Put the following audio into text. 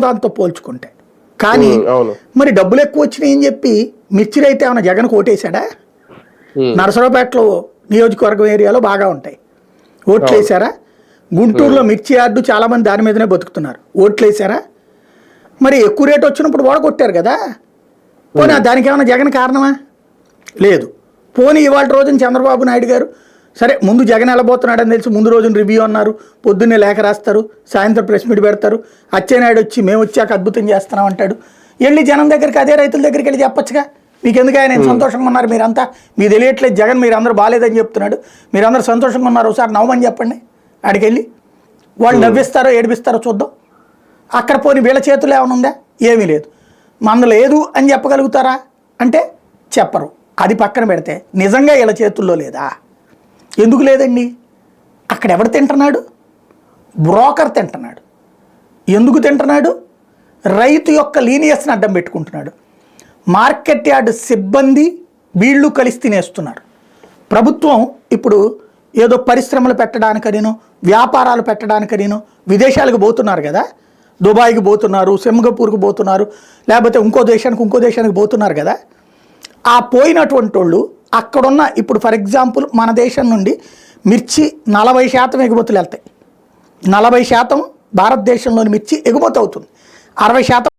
దాంతో పోల్చుకుంటే. కానీ మరి డబ్బులు ఎక్కువ వచ్చినాయి అని చెప్పి మిర్చి రైతు ఏమైనా జగన్ కోటేశాడా నరసరావుపేటలో నియోజకవర్గం ఏరియాలో బాగా ఉంటాయి. ఓట్లు వేసారా గుంటూరులో మిర్చి యార్డు చాలా మంది దాని మీదనే బతుకుతున్నారు. ఓట్లు వేసారా మరి ఎక్కువ రేట్ వచ్చినప్పుడు ఓడగొట్టారు కదా. పోనీ దానికి ఏమైనా జగన్ కారణమా? లేదు. పోనీ ఇవాళ రోజున చంద్రబాబు నాయుడు గారు సరే ముందు జగన్ వెళ్ళబోతున్నాడని తెలిసి ముందు రోజున రివ్యూ అన్నారు పొద్దున్నే లేఖ రాస్తారు సాయంత్రం ప్రెస్ మీట్ పెడతారు అచ్చెన్నాయుడు వచ్చి మేము వచ్చాక అద్భుతం చేస్తున్నాం అంటాడు. వెళ్ళి జనం దగ్గరికి అదే రైతుల దగ్గరికి వెళ్ళి చెప్పొచ్చుగా? మీకు ఎందుకు ఆయన సంతోషంగా ఉన్నారు మీరంతా? మీ తెలియట్లేదు జగన్ మీరు అందరూ బాగాలేదని చెప్తున్నాడు. మీరందరూ సంతోషంగా ఉన్నారు ఒకసారి నవ్వమని చెప్పండి. ఆడికి వెళ్ళి వాళ్ళు నవ్విస్తారో ఏడిపిస్తారో చూద్దాం. అక్కడ పోని వీళ్ళ చేతుల్లో ఏమైనా ఉందా? ఏమీ లేదు. మంద లేదు అని చెప్పగలుగుతారా? అంటే చెప్పరు. అది పక్కన పెడితే నిజంగా వీళ్ళ చేతుల్లో లేదా? ఎందుకు లేదండి? అక్కడ ఎవడు తింటున్నాడు? బ్రోకర్ తింటున్నాడు. ఎందుకు తింటున్నాడు? రైతు యొక్క లీనియస్ని అడ్డం పెట్టుకుంటున్నాడు. మార్కెట్ యార్డ్ సిబ్బంది వీళ్ళు కలిసి తినేస్తున్నారు. ప్రభుత్వం ఇప్పుడు ఏదో పరిశ్రమలు పెట్టడానికనేను వ్యాపారాలు పెట్టడానికనేను విదేశాలకు పోతున్నారు కదా? దుబాయ్కి పోతున్నారు సింగపూర్కి పోతున్నారు లేకపోతే ఇంకో దేశానికి ఇంకో దేశానికి పోతున్నారు కదా? ఆ పోయినటువంటి వాళ్ళు అక్కడున్న ఇప్పుడు ఫర్ ఎగ్జాంపుల్ మన దేశం నుండి మిర్చి నలభై శాతం ఎగుమతులు వెళ్తాయి. నలభై శాతం భారతదేశంలోని మిర్చి ఎగుమతి అవుతుంది. అరవై శాతం